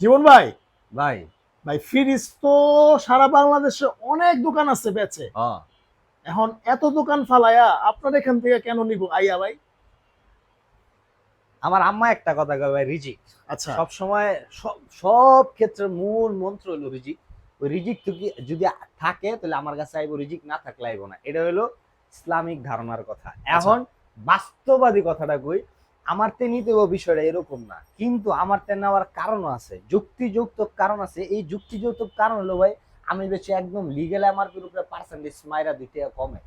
জীবন ভাই? ভাই। ভাই ফ্রিজ তো সারা বাংলাদেশে অনেক দোকান আছে বেচে। এখন এত দোকান ফালায়া আপনার এখান থেকে কেন নিব আইয়া ভাই? আমার আম্মা একটা কথা কয় ভাই রিজিক। আচ্ছা। সব সময় সব সব ক্ষেত্রে মূল মন্ত্র হলো রিজিক। ওই রিজিক যদি থাকে তাহলে আমার কাছে আইবো রিজিক না থাকলে আইবো না। এটা হলো ইসলামিক ধারণার কথা। এখন বাস্তববাদী কথাটা কই আমার তে নিতে ও বিষয়টা এরকম না। কিন্তু আমার তে নেওয়ার কারণও আছে যুক্তিযুক্ত কারণ আছে। এই যুক্তিযুক্ত কারণ হলো ভাই আমি বেশি একদম লিগেল এমআরপির উপরে পার্সেন্টেজ মাইরা দিতে কমে।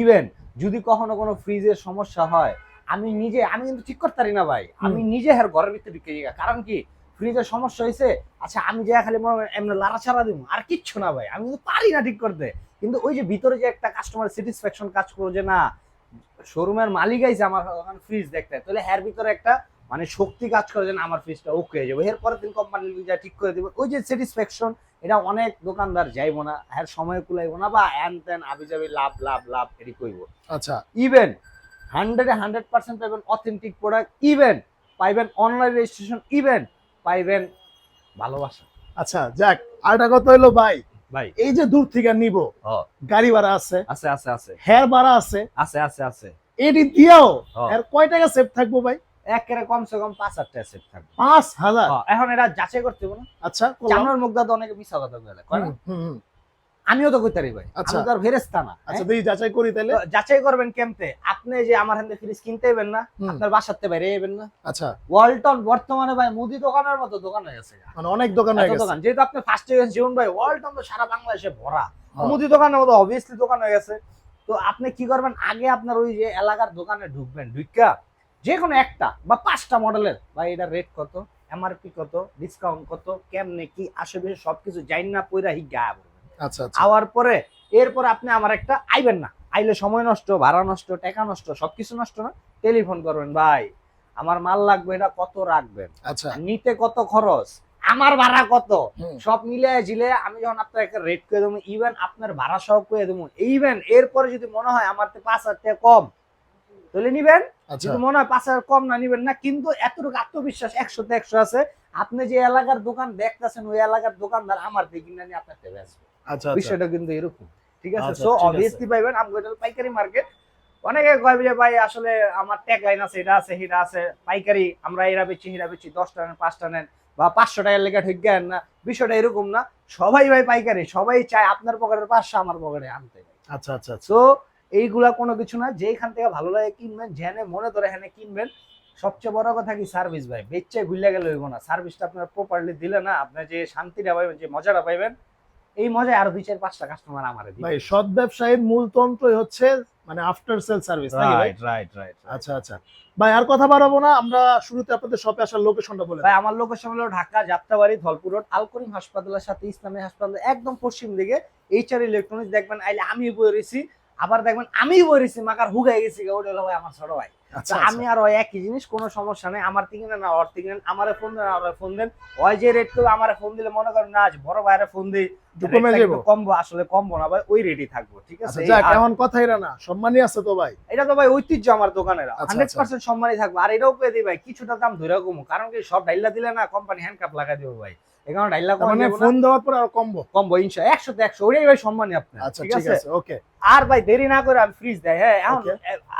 ইভেন যদি কখনো কোনো ফ্রিজের সমস্যা হয় আমি নিজে আমি কিন্তু ঠিক করতে পারি না ভাই। আমি নিজে হের ঘরের ভিতরে ঢুকে যাই। কারণ কি? ফ্রিজের সমস্যা হয়েছে আচ্ছা আমি যে খালি এমনি লাড়া ছাড়া দিব আর কিচ্ছু না ভাই। আমি কিন্তু পারি না ঠিক করতে। কিন্তু ওই যে ভিতরে যে একটা কাস্টমার স্যাটিসফ্যাকশন কাজ করো যে না শোরুমের মালিক আইছে আমার ওখানে ফ্রিজ দেখতে। তাহলে হ্যার ভিতরে একটা মানে শক্তি কাজ করে যেন আমার ফ্রিজটা ওকে হয়ে যাবে। এরপরে দিন কোম্পানি যা ঠিক করে দিবে। ওই যে স্যাটিসফ্যাকশন এটা অনেক দোকানদার যাইবো না হ্যার সময় কুলাইবো না বা হ্যান ত্যান আবি যাবি লাভ লাভ লাভ এটি কইব। আচ্ছা। ইভেন হান্ড্রেডে হান্ড্রেড পার্সেন্ট পাইবেন অথেন্টিক প্রোডাক্ট ইভেন পাইবেন অনলাইন রেজিস্ট্রেশন ইভেন পাইবেন ভালোবাসা। আচ্ছা যাক আরেকটা কথা হইল ভাই ভাই। এই যে দূর থেকে নিব গাড়ি ভাড়া আছে আছে আছে আছে। হেয়ার ভাড়া আছে আছে আছে আছে। এটি দিয়েও। এর কয় টাকা সেভ থাকব ভাই? একেবারে কমসে কম পাঁচ হাজার টাকা সেভ থাকবে। পাঁচ হাজার? এখন এরা যাচাই করতে হবে না। আচ্ছা। চামড়ার মুখ দাদা অনেকে মিশা কথা বলে আমিও তো কইতে পারি ভাই আচ্ছা। আমি তো আর ফেরেস্তা না আচ্ছা হ্যাঁ? দেখি যাচাই করি তাহলে যাচাই করবেন কেমতে? আপনি যে আমার হাতে ফ্রিজ কিনতে হইবেন না আপনার বাসাতে বাইরে যাবেন না। আচ্ছা। ওয়ালটন বর্তমানে ভাই মুদি দোকানের মতো দোকান হয়ে গেছে মানে অনেক দোকান হয়ে গেছে। দোকান। যেহেতু আপনি ফার্স্ট ইয়ার জীবন ভাই ওয়ালটন তো সারা বাংলাদেশে ভরা। হ্যাঁ। মুদি দোকানের মতো অবভিয়াসলি দোকান হয়ে গেছে। তো আপনি কি করবেন? আগে আপনার ওই যে এলাকার দোকানে ঢুকবেন ঢুকা যে কোনো একটা বা পাঁচটা মডেলের ভাই এটা রেট কত? এমআরপি কত? ডিসকাউন্ট কত? কেমনে কি? আশেপাশে সবকিছু জাইন না পইরা হি গায়ে পড়বেন আচ্ছা আচ্ছা। আওয়ার পরে এরপর আপনি আমার একটা আইবেন না। আইলে সময় নষ্ট ভাড়া নষ্ট টাকা নষ্ট সবকিছু নষ্ট না। টেলিফোন করবেন ভাই আমার মাল লাগবে এটা কত রাখবেন? আচ্ছা। নিতে কত খরচ? আমার ভাড়া কত? সব মিলে জিলে আমি যখন আপনার একটা রেট করে দেবো ইভেন আপনার ভাড়া সহ করে দেবো ইভেন এরপরে যদি মনে হয় আমার তো পাঁচ হাজার টাকা কম তাহলে নিবেন। যদি মনে হয় পাঁচ হাজার কম না নিবেন না কিন্তু এতটুকু আত্মবিশ্বাস একশোতে একশো আছে। আপনি যে এলাকার দোকান দেখতেছেন ওই এলাকার দোকানদার আমার থেকে কিনে নিয়ে আপনার থেকে আসবে আচ্ছা আচ্ছা। বিষয়টা কিন্তু এরকম ঠিক আছে? আচ্ছা, সো অবভিয়াসলি পাইবেন আমগোটাল পাইকারি মার্কেট। অনেকে কয় যে ভাই আসলে আমার ট্যাগ লাইন আছে এটা আছে এটা আছে। পাইকারি আমরা এরা বেচি হিরা বেচি দশটা নেন পাঁচটা নেন বা পাঁচশো টাকার লেগে ঠিক গেন না বিষয়টা এরকম না। সবাই ভাই পাইকারি সবাই চায় আপনার পকেটের পাঁচশো আমার পকেটে আনতে। আচ্ছা আচ্ছা আচ্ছা। সো এইগুলা কোনো কিছু না যেখান থেকে ভালো লাগে কিনবেন জেনে মনে ধরে হ্যাঁ কিনবেন। সবচেয়ে বড় কথা কি সার্ভিস ভাই? বেচে ঘুরলে গেলে হইব না। সার্ভিসটা আপনার প্রপারলি দিলে না আপনার যে শান্তিটা পাইবেন যে মজাটা পাইবেন এই মজায় আরও দুই চার পাঁচটা কাস্টমার আমারে দিবে। ভাই সৎ ব্যবসায়ীর মূল তন্ত্রই হচ্ছে মানে after sale service right right right আচ্ছা আচ্ছা। ভাই আর কথা বাড়াবো না আমরা শুরুতে আপনাদের শপে আসার লোকেশনটা বলে ভাই আমার লোকেশন হলো ঢাকা যাত্রাবাড়ি ধলপুর রোড আলকরিম হাসপাতালের সাথে ইসলামী হাসপাতাল একদম পশ্চিম দিকে এইচআর ইলেকট্রনিক্স দেখবেন আইলে আমি বই রয়েছি আবার দেখবেন আমি রয়েছি মাকার হুগাই গেছি ওটা হলো ভাই আমার ছোট ভাই। আচ্ছা আমি আর ওই একই জিনিস কোনো সমস্যা নেই। আমার থেকে না ওর থেকে নেন আমারে ফোন দেন আমার ফোন দেন। ওই যে রেট করবে আমারে ফোন দিলে মনে করেন না আজ বড় ভাইরে ফোন দিই। কমবো আসলে কমবো না ভাই ওই রেটই থাকব ঠিক আছে? আচ্ছা এখন কথাই না সম্মানই আছে তো ভাই। এটা তো ভাই ঐতিহ্য আমার দোকানের আচ্ছা, হান্ড্রেড আচ্ছা। পার্সেন্ট সম্মানই থাকবে। আর এটাও পেয়ে দিই ভাই কিছুটা দাম ধরে কমো কারণ কি সব ডাইলা দিলে না কোম্পানি হ্যান্ড কাপ লাগাই দেবো ভাই। এখানে ডাইলা তার মানে ফোন দেওয়ার পর আর কমবো? কমবো ইনশা তো ওইটাই ভাই সম্মানই আপনার আচ্ছা ঠিক আছে? ওকে আর ভাই দেরি না করে আমি ফ্রিজ দেয় হ্যাঁ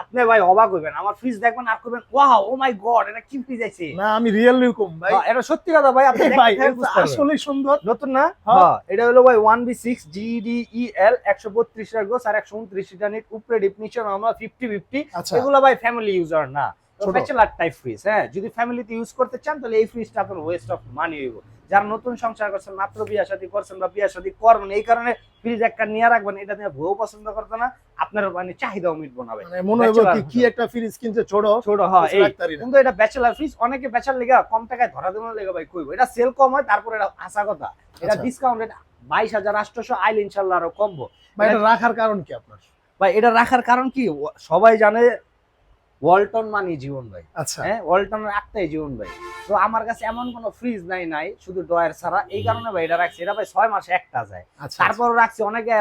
আপনি ভাই অবাক হইবেন আমার ফ্রিজ দেখবেন আর করবেন ওয়াও ও মাই গড এটা কি ফ্রিজ আছে? না আমি রিয়েলি কম ভাই। হ্যাঁ, এটা সত্যি কথা ভাই আপনি ভাই পারবেন। আসলে সুন্দর। নতুন না? হ্যাঁ। হ্যাঁ এটা হলো ভাই ওয়ান বি সিক্স জিডিইএল একশো বত্রিশ গোস আর একশো উনত্রিশ লিটার নিট উপরে নিচে আমরা ফিফটি ফিফটি আচ্ছা। এগুলো ভাই ফ্যামিলি ইউজার না। ব্যাচেলার টাইপ ফ্রিজ হ্যাঁ যদি ফ্যামিলিতে ইউজ করতে চান তাহলে এই ফ্রিজটা আপনার ওয়েস্ট অফ মানি হইব। যারা নতুন সংসার করছেন মাত্র বিয়া শাদী করছেন বা বিয়া শাদী করবেন এই কারণে ফ্রিজ একটা নিয়ে রাখবেন এটা নিয়ে বউ পছন্দ করতো না আপনার মানে চাহিদাও মিটবো না মানে মনে হবে কি একটা ফ্রিজ কিনছে ছোট ছোট হয় কিন্তু এটা ব্যাচেলার ফ্রিজ অনেকে ব্যাচেলার লেগে কম টাকায় ধরা দেওয়ার লেগে ভাই কইবো। এটা সেল কম হয় তারপরে এটা আশা কথা। এটা আচ্ছা। ডিসকাউন্ট এটা বাইশ হাজার আটশোশো আইল ইনশাল্লাহ আরও কমবো। এটা রাখার কারণ কি আপনার? ভাই এটা রাখার কারণ কি? সবাই জানে ওয়ালটন মানে জীবন ভাই। আচ্ছা। হ্যাঁ ওয়ালটনের একটাই জীবন ভাই। তো আমার কাছে এমন কোনো ফ্রিজ নাই নাই শুধু ডয়ার ছাড়া। এই কারণে ভাই এটা রাখছি। এটা ভাই ছয় মাসে একটা যায়। আচ্ছা তারপর রাখছি অনেকে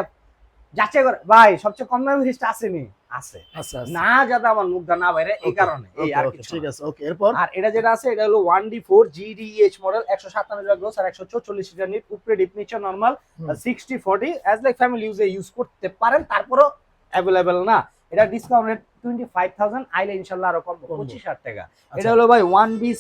যাচাই করে। ভাই সবচেয়ে কম দামি ফ্রিজটা আসেনি? আছে। আচ্ছা আচ্ছা না যাতে আমার মুখটা না বাইরে এই কারণে এই আর কিছু ঠিক আছে ওকে এরপর? আর এটা যেটা আছে এটা হলো one D four GDH model একশো সাতান্ন লিটার গ্রোস আর একশো চল্লিশ লিটার নিট উপরে ডিপ নিচে নর্মাল হুম। Sixty forty as like family ইউজে use করতে পারেন তারপরও অ্যাভেলেবেল না। এটা discount rate twenty five thousand আইলে ইনশাল্লাহ আরও কম পঁচিশ হাজার টাকা। এটা হলো ভাই one B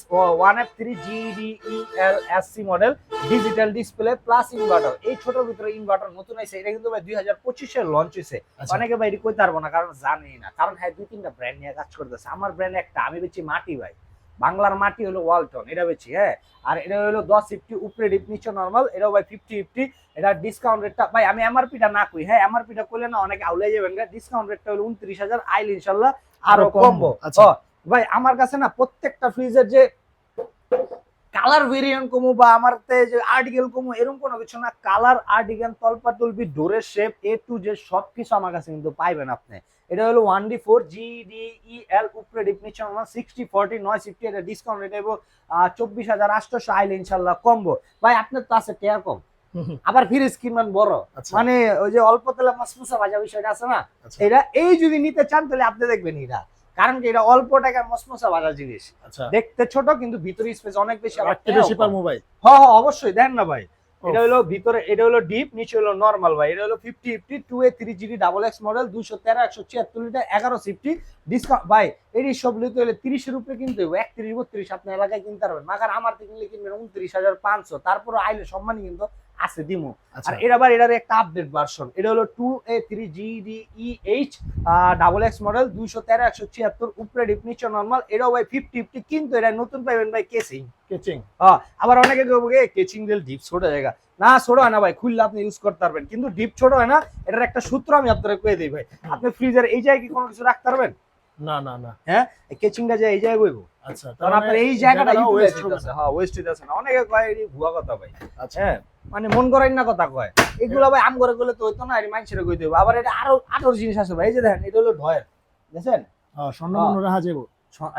one F three GDEL SC model digital display plus inverter এই ছোটোর ভিতরে ইনভার্টার নতুন আছে এটা কিন্তু ভাই দুই হাজার পঁচিশে লঞ্চ হয়েছে। আচ্ছা, অনেকে ভাই এটা কইতে পারব না কারণ জানি না। কারণ হ্যাঁ দুই তিনটা ব্র্যান্ড নিয়ে কাজ করতেছে। আমার ব্র্যান্ড একটা আমি বেশি মাটি ভাই। বাংলার মাটি হলো ওয়ালটন এটা বেচি হ্যাঁ? আর এটা হলো দশ ফিফটি উপরে ডিপ নিচে নর্মাল এটাও ভাই ফিফটি ফিফটি এটা ডিসকাউন্ট রেটটা ভাই আমি এমআরপিটা না কই হ্যাঁ এমআরপিটা করলে না অনেকে আউলে যাবেন ডিসকাউন্ট রেটটা হলো উনত্রিশ হাজার আইল ইনশাল্লাহ আরও কমবো, আচ্ছা। ভাই আমার কাছে না প্রত্যেকটা ফ্রিজের যে কালার ভেরিয়েন্ট কমু বা আমার যে আর্টিকেল কমু এরকম কোনো কিছু না কালার আর্টিকেল তলপা তলপি ডোরের শেপ এ টু যে সব কিছু আমার কাছে কিন্তু পাইবেন আপনি। এটা হলো one D four G D E L উপরে ডিফিনিশন সিক্সটি ফর্টি নয় সিক্সটি এটা ডিসকাউন্ট রেট এবং চব্বিশ হাজার আটশোশো আইলে ইনশাল্লাহ কমবো ভাই আপনার তো আছে টেয়া কম আবার ফ্রিজ কিনবেন বড়। আচ্ছা, মানে ওই যে অল্প তেলে মাসমুসা ভাজা বিষয়টা আছে না? আচ্ছা, এটা এই যদি নিতে চান তাহলে আপনি দেখবেন এটা। কারণ কি এটা অল্প টাকার মসমসা ভাজা জিনিস। আচ্ছা। দেখতে ছোট কিন্তু ভিতরে স্পেস অনেক বেশি। আবার বেশি পার মোবাইল হ্যাঁ হ্যাঁ অবশ্যই। দেন না ভাই। এটা হলো ভিতরে এটা হলো ডিপ নিচে হলো নর্মাল ভাই। এটা হলো fifty fifty two A three GB double X model দুশো তেরো একশো ছিয়াত্তর লিটার এগারো ফিফটি ডিসকাউন্ট ভাই এই সব নিতে হলে তিরিশের উপরে কিনতে হবে একত্রিশ বত্রিশ আপনার এলাকায় কিনতে পারবেন। মাকার আমার থেকে কিনলে কিনবেন উনত্রিশ হাজার পাঁচশো তারপরে আইলে সম্মানই কিন্তু আছে দিমু। আচ্ছা। আর এটা আবার এটার একটা আপডেট ভার্সন এটা হলো two A three G D E H double X model দুইশো তেরো একশো ছিয়াত্তর উপরে ডিপ নিচে নর্মাল এটাও ভাই ফিফটি ফিফটি কিন্তু এটা নতুন পাইবেন ভাই কেসিং কেচিং আবার অনেকে কেউ কেচিং দিল ডিপ ছোট জায়গা। না ছোট হয় না ভাই খুললে আপনি ইউজ করতে পারবেন। কিন্তু ডিপ ছোট হয় না এটার একটা সূত্র আমি আপনারা কয়ে দিই ভাই। আপনি ফ্রিজের এই জায়গায় কি কোনো কিছু রাখতে পারবেন? না না না। হ্যাঁ? কেচিংটা যে এই জায়গায় বইবো আচ্ছা তার আপনার মানে এই জায়গাটা হইতেছে হ্যাঁ ওয়েস্ট হইতেছে না। অনেকে কয় ভুয়া কথা ভাই। আচ্ছা। হ্যাঁ? মানে মন করেন না কথা কয়। এগুলো ভাই আম করে গেলে তো হইতো না এটি মানুষের কইতে হবে আবার এটা আরও আঠর জিনিস আছে ভাই এই যে দেখেন এটা হলো ঢয়ের হ্যাঁ, স্বর্ণ। মনে রাখা যাব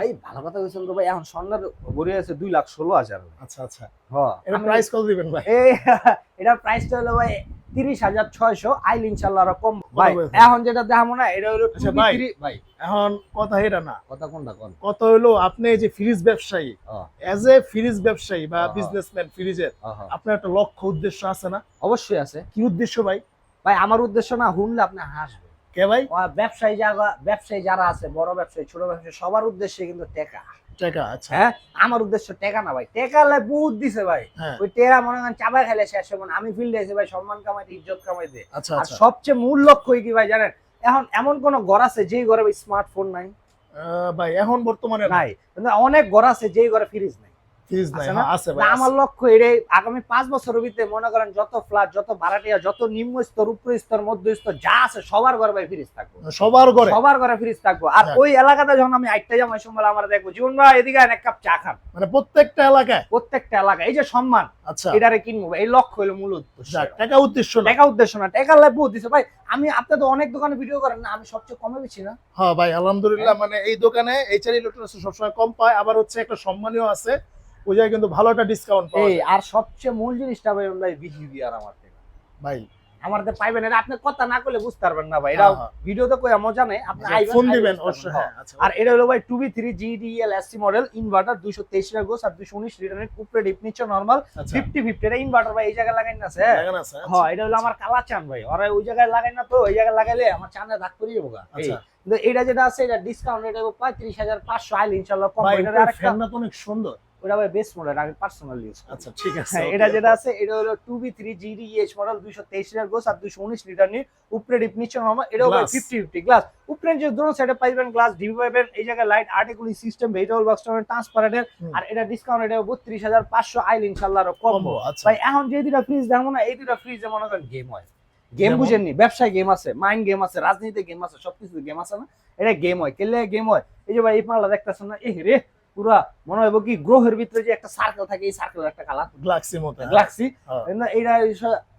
এই ভালো কথা কইছেন তো ভাই এখন স্বর্ণের গড়ি আছে দুই লাখ ষোলো হাজার। আচ্ছা আচ্ছা। হ্যাঁ এটা প্রাইস কত দিবেন ভাই। এটার প্রাইসটা হলো ভাই তিরিশ হাজার ছয়শো আইল ইনশাল্লাহ কম। ভাই এখন যেটা দেখাবো না এটা হলো আচ্ছা, 2B3 ভাই। এখন কথা এটা না। কথা কোনটা কোন? কত হলো আপনি যে ফ্রিজ ব্যবসায়ী এজ এ ফ্রিজ ব্যবসায়ী বা। বিজনেসম্যান ফ্রিজের আপনার একটা লক্ষ্য উদ্দেশ্য আছে না? অবশ্যই আছে। কি উদ্দেশ্য ভাই? ভাই আমার উদ্দেশ্য না হুনলে আপনি হাসবেন। কে ভাই? ব্যবসায়ী যারা ব্যবসায়ী যারা আছে বড় ব্যবসায়ী ছোট ব্যবসায়ী সবার উদ্দেশ্যে কিন্তু টেকা। টাকা আচ্ছা। হ্যাঁ? আমার উদ্দেশ্য টেকা না ভাই। টেকা লাই বহুত দিছে ভাই। হ্যাঁ। ওই টেরা মনে করেন চাবা খেলে শেষ হবে আমি ফিল্ডে এসে ভাই সম্মান কামাইতে ইজ্জত কামাইতে আচ্ছা আর আচ্ছা। সবচেয়ে মূল লক্ষ্য কি ভাই জানেন? এখন এমন কোন ঘর আছে যেই ঘরে স্মার্টফোন নাই? ভাই এখন বর্তমানে নাই। অনেক ঘর আছে যেই ঘরে ফ্রিজ নাই। ফ্রিজ নাই আছে হ্যাঁ, ভাই আমার লক্ষ্য এটাই আগামী পাঁচ বছরের ভিতরে মনে করেন যত ফ্ল্যাট যত ভাড়াটিয়া যত নিম্ন স্তর উপর স্তর মধ্য স্তর যা আছে সবার ঘরে ভাই ফ্রিজ থাকব। সবার করে সবার ঘরে ফ্রিজ থাকব। আর হ্যাঁ। ওই এলাকাতে যখন আমি আটটা সময় আমরা দেখব জীবন ভাই এদিকে এক কাপ চা খান। মানে প্রত্যেকটা এলাকায়? প্রত্যেকটা এলাকা এই যে সম্মান আচ্ছা। এটারে কিনবো এই লক্ষ্য হলো মূল উদ্দেশ্য। টাকা উদ্দেশ্য না। টাকা উদ্দেশ্য না টাকা দিছে। ভাই আমি আপনি তো অনেক দোকানে ভিডিও করেন না আমি সবচেয়ে কমে বেছি না। হ্যাঁ ভাই আলহামদুলিল্লাহ মানে এই দোকানে এইচআর ইলেকট্রনিক্স সবসময় কম পায়। আবার হচ্ছে একটা সম্মানীয় আছে ওই জায়গায় কিন্তু ভালো একটা ডিসকাউন্ট পাওয়া এই যায়। আর সবচেয়ে মূল জিনিসটা ভাই ভাই বিহেভিয়ার আমার থেকে। ভাই। আমার তো পাইবেন এটা আপনি কথা না করলে বুঝতে পারবেন না ভাই। এটা হ্যাঁ, ভিডিওতে কই মজা নেই আপনি হ্যাঁ। আইবেন ফোন দিবেন অবশ্যই হ্যাঁ আচ্ছা আর এটা হলো ভাই two B three GDL SC model inverter দুইশো তেইশ গোস আর দুইশো উনিশ লিটারের উপরে ডিপ নিচে নর্মাল আচ্ছা। ফিফটি ফিফটি এটা ইনভার্টার ভাই এই জায়গায় লাগাই না আছে লাগান আছে, আচ্ছা। হ্যাঁ এটা হলো আমার কালা চান ভাই। ওরা ওই জায়গায় লাগাই না তো ওই জায়গায় লাগাইলে আমার চানে দাগ করে যাব আচ্ছা। এটা যেটা আছে এটা ডিসকাউন্ট রেট হবে পঁয়ত্রিশ হাজার পাঁচশো আইল ইনশাল্লাহ কম ভাই এটা আরেকটা ফ্যানটা তো অনেক সুন্দর। ওটা ভাই বেস্ট মডেল আমি পার্সোনাল ইউজ আচ্ছা ঠিক আছে হ্যাঁ, এটা যেটা আছে এটা হলো two B three GD H model দুইশো তেইশ লিটার গোস আর দুইশো উনিশ লিটার নিয়ে উপরে এটাও Glass. ফিফটি ফিফটি গ্লাস উপরে যে দুটো সাইডে পাইবেন গ্লাস ডিবি পাইবেন এই জায়গায় লাইট আর্টিকুলি সিস্টেম ভেজিটেবল বক্স ট্রান্সপারেন্টের আর এটা ডিসকাউন্ট এটা বত্রিশ হাজার পাঁচশো আইল ইনশাল্লাহ আরও কম। আচ্ছা। ভাই এখন যে দুটা ফ্রিজ দেখো না এই দুটা ফ্রিজে মনে করেন গেম হয়। গেম যেমন? বুঝেননি ব্যবসায় গেম আছে মাইন্ড গেম আছে রাজনীতিতে গেম আছে সবকিছু গেম আছে না? এটা গেম হয় কেলে গেম হয়। এই যে ভাই এই মালটা দেখতেছেন না? এ রে! পুরা মনে হয় কি গ্রহের ভিতরে যে একটা সার্কেল থাকে এই সার্কেলের একটা কালার গ্লাক্সি মতো হ্যাঁ। গ্লাক্সি হ্যাঁ। এটা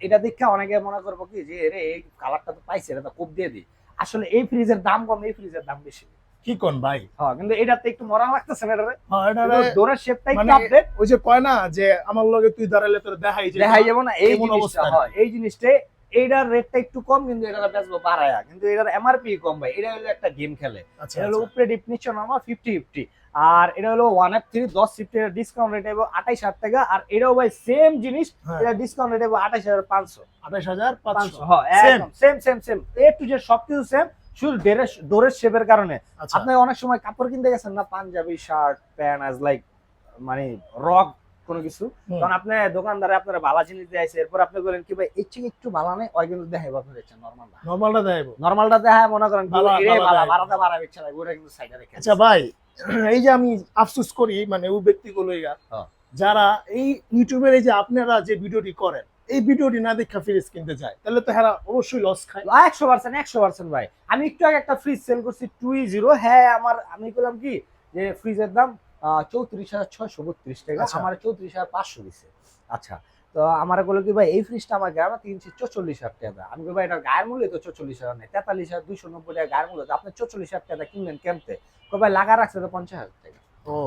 এটা দেখে অনেকে মনে করব কি যে রে এই কালারটা তো পাইছে এটা তো কোপ দিয়ে দিই। আসলে এই ফ্রিজের দাম কম এই ফ্রিজের দাম বেশি। কি কোন ভাই? হ্যাঁ কিন্তু এটাতে একটু মরা লাগতেছে না এটারে? হ্যাঁ এটা ডোরের শেপটা একটু মানে আপডেট ওই যে কয় না যে আমার লগে তুই দাঁড়াইলে তোর দেখাই যে দেখাই যাব না এই জিনিসটা হয়। এই জিনিসটা এইটার রেটটা একটু কম কিন্তু এটা বেচবো বাড়ায়া কিন্তু এটার এমআরপি কম ভাই। এটা হলো একটা গেম খেলে। আচ্ছা এটা হলো আচ্ছা। উপরে ডিপ নিচে নামা ফিফটি ফিফটি আর এটা হলো ওয়ান এফ থ্রি দশ ফিফটি ডিসকাউন্ট রেট হবে আঠাইশ হাজার টাকা। আর এটাও ভাই সেম জিনিস হ্যাঁ, এটা ডিসকাউন্ট রেট হবে আঠাইশ হাজার পাঁচশো। আঠাশ হাজার পাঁচশো। হ্যাঁ same same same A two সবকিছু সেম শুধু ডোরের ডোরের শেপের কারণে। আচ্ছা। আপনি অনেক সময় কাপড় কিনতে গেছেন না panjabi shirt pant as like মানে রক কোনো কিছু। কারণ আপনি দোকানদারে আপনারা ভালো জিনিস দিয়েছে এরপর আপনি বলেন কি ভাই এর থেকে একটু ভালো নেই ওই কিন্তু দেখাইব আপনি দেখছেন নর্মালটা নর্মালটা দেখাবো নর্মালটা দেখায় মনে করেন ভালো- বাড়াবে ইচ্ছা লাগে ওটা কিন্তু সাইডে রেখে আচ্ছা ভাই এই যে আমি আফসোস করি মানে ও ব্যক্তিগুলো হ্যাঁ। যারা এই ইউটিউবের এই যে আপনারা যে ভিডিওটি করেন এই ভিডিওটি না দেখা ফ্রিজ কিনতে যায় তাহলে তো হ্যাঁ অবশ্যই লস খায়। একশো পার্সেন্ট একশো পার্সেন্ট ভাই। আমি একটু আগে একটা ফ্রিজ সেল করছি টু জিরো হ্যাঁ আমার আমি বললাম কি যে ফ্রিজের দাম চৌত্রিশ হাজার ছয়শো বত্রিশ টাকা আচ্ছা। আমার চৌত্রিশ হাজার পাঁচশো দিছে। আচ্ছা তো আমার বলল কি ভাই এই ফ্রিজটা আমার গ্রামে তিনশো চৌচল্লিশ হাজার টাকা। আমি ভাই এটা গায়ের মূল্য তো চৌচল্লিশ হাজার নেই তেতাল্লিশ হাজার দুইশো নব্বই টাকা গায়ের মূল্য। আপনি চৌচল্লিশ হাজার টাকা কিনলেন কেমতে? তো ভাই লাগা রাখছে তো পঞ্চাশ হাজার টাকা।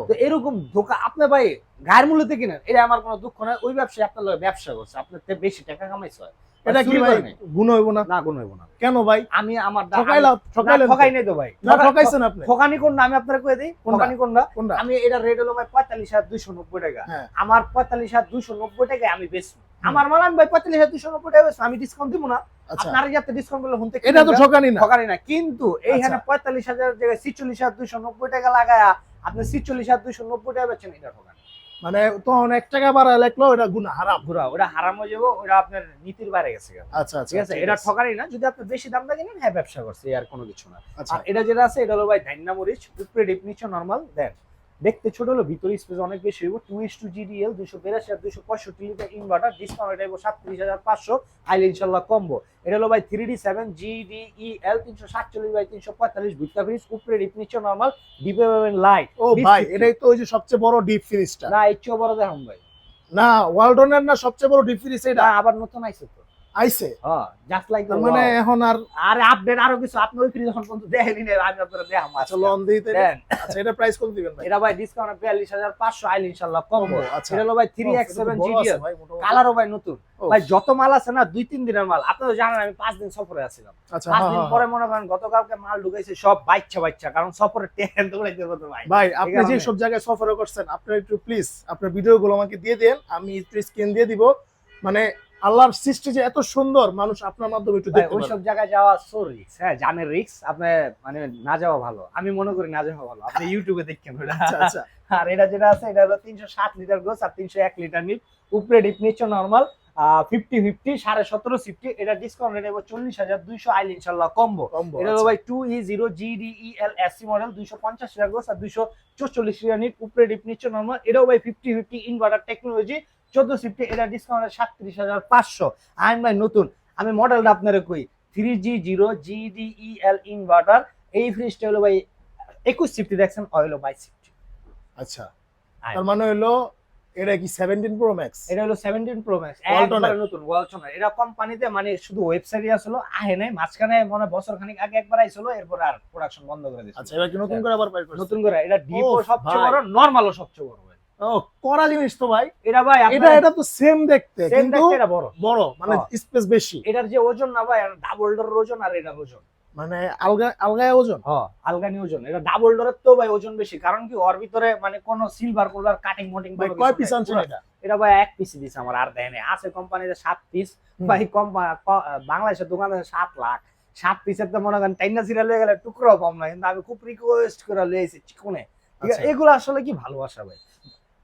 তো এরকম ধোকা আপনি ভাই গায়ের মূল্যতে কিনেন এটা আমার কোনো দুঃখ নয় ওই ব্যবসায় আপনার ব্যবসা করছে আপনার বেশি টাকা কামাইছে হয়। এটা কি ভাই? গুণ হইব না। না কোনো হইব না। কেন ভাই? আমি আমার ঠকাইলা ঠকাইলেন ঠকাই নাই তো ভাই। না ঠকাইছেন আপনি। ঠকানি কোনটা? আমি আপনারা কয়ে দিই। ঠকানি কোনটা? কোনটা? আমি এটা রেট হলো ভাই পঁয়তাল্লিশ হাজার দুইশো টাকা। হ্যাঁ। আমার পঁয়তাল্লিশ হাজার টাকায় আমি বেচবো। আমার মাল আমি ভাই পঁয়তাল্লিশ হাজার টাকা ডিসকাউন্ট দিব না। আপনারা যাতে ডিসকাউন্ট করলে হুনতে এটা তো ঠকানি না। ঠকানি না। কিন্তু এইখানে। পঁয়তাল্লিশ হাজার জায়গায় ছিচল্লিশ হাজার দুইশো নব্বই টাকা লাগায়া আপনি ছিচল্লিশ হাজার দুইশো নব্বই টাকা বেচছেন এটা ঠকানি মানে তখন এক টাকা বাড়া লাগল ওটা গুণা হারাম। ঘুরা ওটা হারাম হয়ে যাব ওটা আপনার নীতির বাইরে গেছে আচ্ছা আচ্ছা ঠিক আছে? এটা ঠকারই না যদি আপনি বেশি দাম কিনেন হ্যাঁ ব্যবসা করছে আর কোনো কিছু না। আচ্ছা। আর এটা যেটা আছে এটা হলো ভাই ধান্যামরিচ উপরে ডিপ নিচে নর্মাল দেন। দেখতে ছোট হলো ভিতরে স্পেস অনেক বেশি হইব। টু ইস টু জিডিএল দুশো বেরাশি আর দুশো পঁয়ষট্টি লিটার ইনভার্টার ডিসকাউন্ট এটা সাতত্রিশ হাজার পাঁচশো। আইলে ইনশাল্লাহ কম্বো। এটা হলো ভাই থ্রি ডি সেভেন জিডিইএল তিনশো সাতচল্লিশ বাই তিনশো পঁয়তাল্লিশ। ভিত্তা ফ্রিজ উপরে ডিপ নিচে নর্মাল ডিপে পাবেন লাইট ও ভাই এটাই তো ওই যে সবচেয়ে বড় ডিপ ফ্রিজটা না ইচ্ছে বড় দেখাম ভাই। না ওয়ার্ল্ড ওয়ালটনের না সবচেয়ে বড় ডিপ ফ্রিজ এটা? আবার নতুন আইছে তো। আইছে। হ্যাঁ জাস্ট লাইক মানে এখন আর আর আপডেট আরও কিছু আপনি ওই ফ্রিজ এখন পর্যন্ত দেখেনি না, আমি আপনারা দেখাম আচ্ছা লোন দিতে দেন। আচ্ছা এটা প্রাইস কত দিবেন ভাই? এটা ভাই ডিসকাউন্ট বিয়াল্লিশ হাজার পাঁচশো আইল ইনশাল্লাহ কম্বো আচ্ছা। এটা হলো ভাই থ্রি ও, এক্স এটা তো সেভেন বড় আছে জিডিএল ভাই, কালারও ভাই নতুন। ভাই যত মাল আছে না দুই তিন দিনের মাল। আপনারা তো জানেন আমি পাঁচ দিন সফরে আছিলাম। আচ্ছা পাঁচ হ্যাঁ, দিন হ্যাঁ, পরে হ্যাঁ। মনে করেন গতকালকে মাল ঢুকাইছে সব বাচ্চা বাচ্চা কারণ সফরে টেন দৌড়াইতে হতো ভাই। ভাই আপনি যে সব জায়গায় সফর করছেন আপনার একটু প্লিজ আপনার ভিডিও গুলো আমাকে দিয়ে দেন আমি একটু স্ক্রিন দিয়ে দিব। মানে আল্লাহর সৃষ্টি যে এত সুন্দর মানুষ আপনার মাধ্যমে একটু দেখতে ওইসব পারে জায়গায় যাওয়া সো রিক্স হ্যাঁ জানের রিক্স আপনি মানে না যাওয়া ভালো। আমি মনে করি না যাওয়া ভালো। আপনি ইউটিউবে দেখেন ওটা। আচ্ছা আচ্ছা। আর এটা যেটা আছে এটা হলো তিনশো সাত লিটার গোস আর তিনশো এক লিটার নিট উপরে ডিপ নিচে নরমাল ফিফটি ফিফটি সাড়ে সতেরো ফিফটি এটা ডিসকাউন্ট রেট এবার চল্লিশ হাজার দুইশো আইল ইনশাল্লাহ কম্বো এটা হলো ভাই two E zero GDEL SC model দুইশো পঞ্চাশ লিটার গোস আর দুইশো চৌচল্লিশ লিটার নিট উপরে ডিপ নিচে নর্মাল এটাও ভাই ফিফটি ফিফটি ইনভার্টার টেকনোলজি চোদ্দ ফিফটি এটা ডিসকাউন্ট সাতত্রিশ হাজার পাঁচশো। আইন ভাই নতুন। আমি মডেলটা আপনারা কই three G zero GDEL inverter এই ফ্রিজটা হলো ভাই একুশ ফিফটি দেখছেন অয়েল বাইশ ফিফটি আচ্ছা। তার মানে হলো এটা কি 17 প্রো ম্যাক্স এটা হলো সেভেন্টিন প্রো ম্যাক্স? একবারে নতুন ওয়ালটনের এটা কোম্পানিতে মানে শুধু ওয়েবসাইটে আসলো আহে নাই। মাঝখানে মনে হয় বছর খানিক আগে একবার আইছিল এরপর আর প্রোডাকশন বন্ধ করে দিয়েছে। আচ্ছা এবার কি নতুন করে আবার পাই করছে? নতুন করে এটা ডিপো সবচেয়ে বড় নরমালও সবচেয়ে বড় করা জিনিস তো ভাই। এটা ভাই এটা এটা তো সেম দেখতে কিন্তু এটা বড়। বড় মানে হ্যাঁ। স্পেস বেশি। এটার যে ওজন না ভাই ডাবল ডোরের ওজন আর এটার ওজন। মানে আলগা আলগায় ওজন? হ্যাঁ আলগানি ওজন। এটা ডাবল ডোরের তো ভাই ওজন বেশি কারণ কি ওর ভিতরে মানে কোন সিলভার কোলার কাটিং মোটিং ভাই কয় পিস আনছেন এটা? এটা ভাই এক পিস দিছে আমার আর দেয়। আছে কোম্পানিতে সাত পিস ভাই কম বাংলাদেশের দোকানে সাত লাখ। সাত পিসের তো মনে করেন টাইনা সিরিয়াল হয়ে গেলে টুকরো পাম না কিন্তু আমি খুব রিকোয়েস্ট করে ঠিক আছে? আচ্ছা। এগুলো আসলে কি ভালোবাসা ভাই?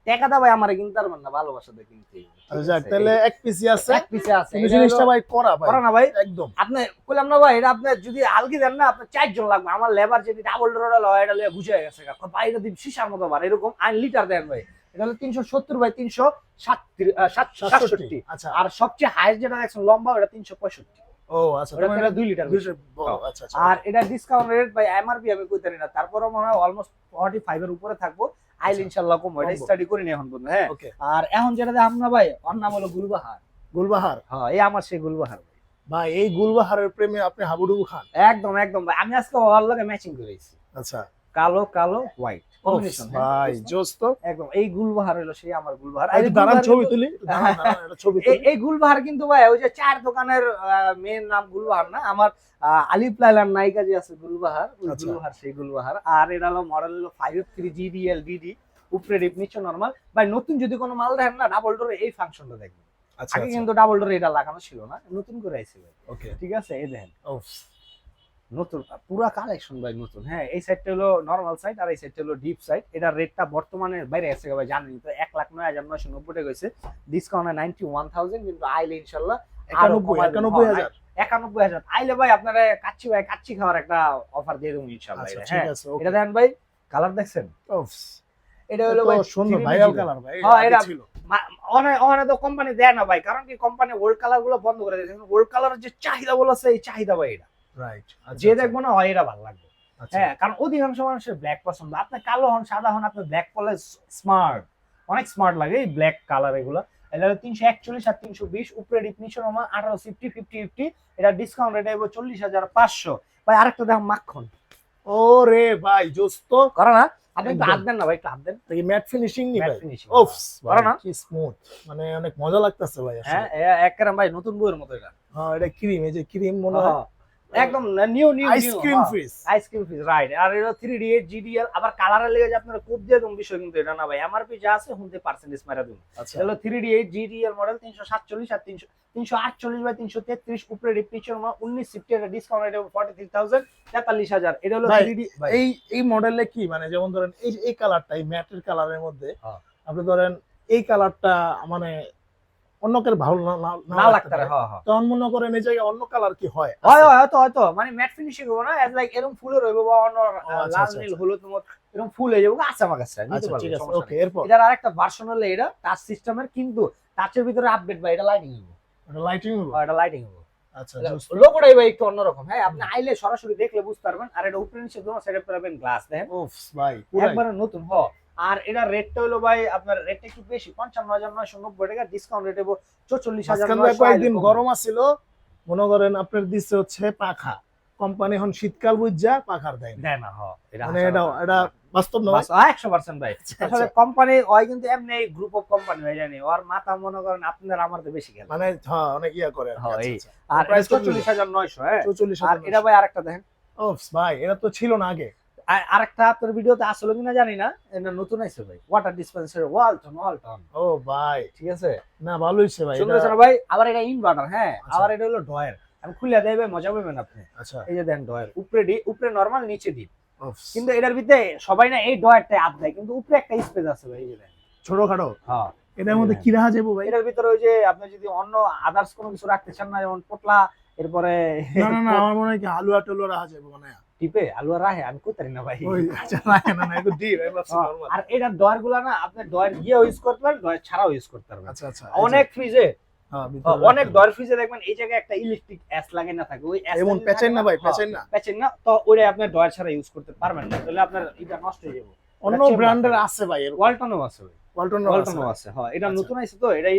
টাকাটা ভাই আমার কিন্তু আর মানে না ভালোবাসা দিয়ে কিনতে আচ্ছা, যাক তাহলে এক পিসই আছে? এক পিসে আছে। জিনিসটা ভাই করা ভাই। করা না ভাই। একদম। আপনি কইলাম না ভাই এটা আপনি যদি আলগি দেন না আপনার চারজন লাগবে। আমার লেবার যদি ডাবল ডোর লয় এটা লয়ে বুঝে গেছে। ভাই দিন সিসার মতো বার। এরকম আইন লিটার দেন ভাই। এটা হলো তিনশো সত্তর বাই তিনশো সাতষট্টি। সাতষট্টি। আচ্ছা। আর সবচেয়ে হাইস্ট যেটা দেখছেন লম্বা ওটা তিনশো পঁয়ষট্টি। ও আচ্ছা লিটার আচ্ছা আচ্ছা। আর এটা ডিসকাউন্ট রেট বাই এমআরপি আমি কইতে পারি না। তারপরে মনে হয় অলমোস্ট ফর্টি ফাইভ এর উপরে থাকব। আইল আচ্ছা। ইনশাল্লাহ কম এটা স্টাডি স্টাডি করিনি এখন পর্যন্ত হ্যাঁ। আর এখন যেটা দেখাম না ভাই ওর নাম হলো গুলবাহার। গুলবাহার? হ্যাঁ এই আমার সেই গুলবাহার ভাই। এই গুলবাহারের প্রেমে আপনি হাবুডুবু খান? একদম একদম। ভাই আমি আজকে ওর লগে ম্যাচিং করেছি আচ্ছা। কালো কালো হোয়াইট ভাই জোস তো। একদম এই গুলবাহার হলো সেই আমার গুলবাহার। দাঁড়ান ছবি তুলি দাঁড়ান, একটা ছবি এই- গুলবাহার কিন্তু ভাই ওই যে চার দোকানের নাম গুলবাহার না? আমার আলিফ লাইলার নায়িকা যে আছে গুলবাহার আচ্ছা। গুলবাহার সেই গুলবাহার। আর এটা হলো মডেল হলো ফাইভ থ্রি জিডিএল ডিডি উপরে ডিপ নিচে নর্মাল ভাই নতুন যদি কোনো মাল দেখেন না ডাবল ডোরে এই ফাংশনটা দেখবেন। আচ্ছা আগে কিন্তু ডাবল ডোরে এটা লাগানো ছিল না নতুন করে আইছে ওকে ঠিক আছে এই দেখেন। ও নতুন পুরা কালেকশন ভাই নতুন। হ্যাঁ এই সাইডটা হলো নর্মাল সাইড আর এই সাইডটা হলো ডিপ সাইড এটার রেটটা বর্তমানে বাইরে আছে ভাই জানেন তো এক লাখ নয় হাজার নয়শো নব্বই টাকা হয়েছে। ডিসকাউন্টে নাইনটি ওয়ান থাউজেন্ড কিন্তু আইলে ইনশাল্লাহ একানব্বই একানব্বই হ্যাঁ, হাজার। একানব্বই হাজার। আইলে ভাই আপনারা কাচ্চি ভাই কাচ্চি খাওয়ার একটা অফার দিয়ে দেবো ইনশাল্লাহ আচ্ছা এটা, হ্যাঁ আছে এটা দেখেন ভাই কালার দেখছেন? এটা হলো ভাই সুন্দর 3D ভাইরাল কালার ভাই হ্যাঁ, এটা- ছিল। অনেক অনেক তো কোম্পানি দেয় না ভাই কারণ কি কোম্পানি ওল্ড কালারগুলো বন্ধ করে দিয়েছে। ওল্ড কালারের যে চাহিদা বলে আছে এই চাহিদা ভাই এটা। রাইট যে দেখব না হয় এটা ভালো লাগবে। আচ্ছা। হ্যাঁ কারণ অধিকাংশ মানুষের ব্ল্যাক পছন্দ। আপনি কালো হন সাদা হন আপনি ব্ল্যাক স্মার্ট অনেক স্মার্ট লাগে এই ব্ল্যাক কালার এগুলো। এটা তিনশো একচল্লিশ আর তিনশো বিশ। উপরে নমা আঠারো ফিফটি ফিফটি ফিফটি এটা ডিসকাউন্ট রেট চল্লিশ হাজার পাঁচশো। ভাই আরেকটা দাম মাখন। ও রে ভাই জোস তো করে না। আপনি হাত দেন না ভাই হাত দেন। এই ম্যাট ফিনিশিং নি ভাই। ওফ বলো না? কি স্মুথ মানে অনেক মজা লাগতেছে ভাই হ্যাঁ আসলে এ- একেবারে ভাই নতুন বইয়ের মতো এটা। হ্যাঁ এটা ক্রিম এই যে ক্রিম মনে হয় হ্যাঁ, একদম new new ice cream fridge ice cream ফিস রাইট আর এটা থ্রি ডি এইট জিডিএল আবার কালারের লেগে আপনারা খুব দিয়ে দেন বিষয় কিন্তু এটা না ভাই। এমআরপি যা আছে হুনতে পার্সেন্টেজ মারা দিন হলো three D eight GDL model তিনশো সাতচল্লিশ আর তিনশো তিনশো আটচল্লিশ বাই তিনশো তেত্রিশ উপরে রিপিচার উনিশ সিফটি এটা ডিসকাউন্ট থাউজেন্ড তেতাল্লিশ হাজার। এটা হলো ভাই, ডি এই এই মডেলে কি? মানে যেমন ধরেন এই এই কালারটা এই ম্যাটের কালারের মধ্যে হ্যাঁ। আপনি ধরেন এই কালারটা মানে অন্য কেউ ভালো না লাগতে পারে। হ্যাঁ হ্যাঁ। তখন মনে করেন এই জায়গায় অন্য কালার কি হয়? হয় হয় হয়তো হয়তো। মানে ম্যাট ফিনিশিং হব না এজ লাইক এরকম ফুলের হইবো বা অন্য আচ্ছা, লাল আচ্ছা, নীল আচ্ছা। হলুদ মত এরকম ফুল হয়ে যাব। আছে আমার কাছে ঠিক আছে ওকে এরপর? এটার আরেকটা ভার্সন হলো এটা টাচ সিস্টেমের কিন্তু টাচের ভিতরে আপডেট বা এটা লাইটিং হব এটা লাইটিং হবে বা এটা লাইটিং হব আচ্ছা লোগোটাই ভাই একটু অন্যরকম। হ্যাঁ আপনি আইলে সরাসরি দেখলে বুঝতে পারবেন আর এটা উপরে নিচে দোনো সাইডে পাবেন গ্লাস দেখেন। উফ ভাই। একবারে নতুন হ। আর এটা রেটটা হলো ভাই আপনার রেটটা একটু বেশি পঞ্চান্ন হাজার নয়শো নব্বই টাকা ডিসকাউন্ট রেট চল্লিশ হাজার কয়েকদিন গরম আছিল মনে করেন আপনার দিচ্ছে হচ্ছে পাখা। কোম্পানি এখন শীতকাল বুঝা পাখার দেয় না। দেয় না হ এটা মানে এটা এটা বাস্তব নয় একশো পার্সেন্ট ভাই। আচ্ছা, আসলে কোম্পানি ওই কিন্তু এমনি গ্রুপ অফ কোম্পানি হয়ে জানি। ওর মাথা মনে করেন আপনার আমার তো বেশি খেলে মানে হ্যাঁ অনেক ইয়া করে হ্যাঁ। আচ্ছা আর price চল্লিশ হাজার নয়শো হ্যাঁ। চৌচল্লিশ আর এটা ভাই আরেকটা দেখেন। ওফ ভাই এটা তো ছিল না আগে। আর আরেকটা আপনার ভিডিওতে আসলো কিনা জানি না এটা নতুন আছে ভাই। ওয়াটার ডিসপেন্সার ওয়ালটন ওয়ালটন ও ভাই ঠিক আছে? না ভালো হয়েছে ভাই সুন্দর এটা- আছে ভাই? আবার এটা ইনভার্টার হ্যাঁ? আচ্ছা। আবার এটা হলো ডয়ার আমি খুলে ভাই মজা পাবেন আপনি। আচ্ছা। এই যে দেন ডয়ার উপরে ডি উপরে নরমাল নিচে ডিপ কিন্তু এটার ভিতরে সবাই না এই ডয়ারটাই আপ দেয় কিন্তু উপরে একটা স্পেস আছে ভাই এই যে দেন। ছোটখাটো? হ্যাঁ। এটার মধ্যে কি রাখা যাব ভাই? এটার ভিতরে ওই যে আপনি যদি অন্য আদার্স কোনো কিছু রাখতে চান না যেমন পোটলা এরপরে না না আমার মনে হয় কি হালুয়া টালুয়া রাখা যাবে মানে টিপে আলু আর রাহে আমি কোথায় না ভাই? আচ্ছা হ্যাঁ। আর এটার ডয়ারগুলা না আপনি ডয়ার গিয়েও ইউজ করতে পারেন ডয়ার ছাড়াও ইউজ করতে পারবেন। আচ্ছা আচ্ছা অনেক ফ্রিজে হ্যাঁ, অনেক রাখতে ডয়ার ফ্রিজে দেখবেন এই জায়গায় একটা ইলেকট্রিক অ্যাস লাগে না থাকে ওই এমন পেঁচাই না ভাই পেঁচাই না। প্যাচেন না তো ওইটা আপনি ডয়ার ছাড়া ইউজ করতে পারবেন না তাহলে আপনার এটা নষ্ট হয়ে যাবে। অন্য ব্র্যান্ডের আছে ভাই ওয়ালটনও আছে ভাই। ওয়ালটনও আছে হ্যাঁ এটা। নতুন তো এটা